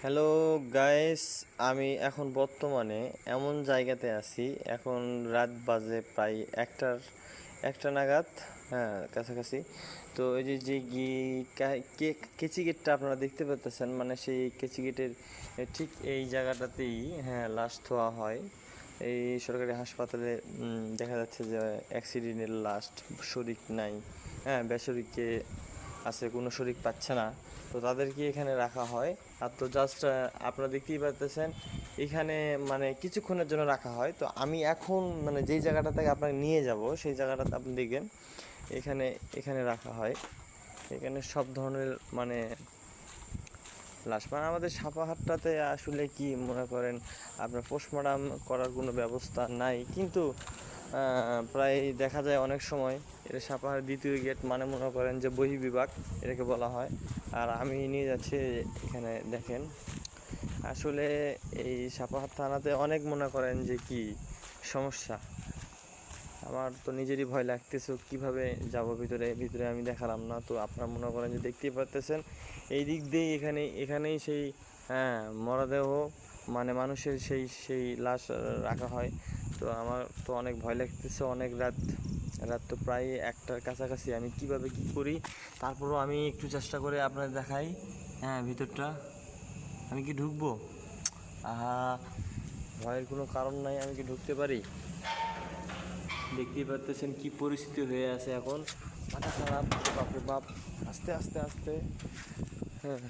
Hello guys আমি এখন বর্তমানে এমন জায়গাতে আছি। এখন রাত বাজে প্রায় একটার, একটা নাগাদ হ্যাঁ কাছাকাছি। তো এই যে যে গি- কেচি গেটটা আপনারা দেখতে পাচ্ছেন মানে সেই কেচি গেটের ঠিক এই জায়গাটাতেই হ্যাঁ লাশ ধোয়া হয়। এই সরকারি হাসপাতালে দেখা যাচ্ছে যে অ্যাক্সিডেন্টের লাশ শরিক নাই। হ্যাঁ বেসরিককে আছে, কোনো শরিক পাচ্ছে না। তো তাদেরকে এখানে রাখা হয়। আর তো জাস্ট আপনারা দেখতেই পাচ্ছেন এখানে মানে কিছুক্ষণের জন্য রাখা হয়। তো আমি এখন মানে যেই জায়গাটা থেকে আপনাকে নিয়ে যাব, সেই জায়গাটাতে আপনি দেখবেন, এখানে এখানে রাখা হয়। এখানে সব ধরনের মানে লাশ। মানে আমাদের সাপাহাটটাতে আসলে কি মনে করেন, আপনার পোস্টমর্টম করার কোনো ব্যবস্থা নাই। কিন্তু প্রায় দেখা যায় অনেক সময় এটা সাপাহার দ্বিতীয় গেট মানে মনে করেন যে বহি বিভাগ এটাকে বলা হয়। আর আমি নিয়ে যাচ্ছি এখানে, দেখেন। আসলে এই সাপাহার থানাতে অনেক মনে করেন যে কি সমস্যা। আমার তো নিজেরই ভয় লাগতেছে কীভাবে যাব ভিতরে ভিতরে আমি দেখালাম না। তো আপনারা মনে করেন যে দেখতেই পারতেছেন। এই দিক দিয়ে এখানে, এখানেই সেই হ্যাঁ মরদেহ মানে মানুষের সেই সেই লাশ রাখা হয়। তো আমার তো অনেক ভয় লাগতেছে, অনেক রাত রাত তো প্রায় একটার কাছাকাছি। আমি কীভাবে কি করি? তারপরও আমি একটু চেষ্টা করে আপনাদের দেখাই। হ্যাঁ ভিতরটা। আমি কি ঢুকবো? আহা, ভয়ের কোনো কারণ নাই, আমি কি ঢুকতে পারি? দেখতেই পারতেছেন কি পরিস্থিতি হয়ে আছে এখন। মাথা খারাপ, বাপরে বাপ। আস্তে আস্তে আস্তে। হ্যাঁ।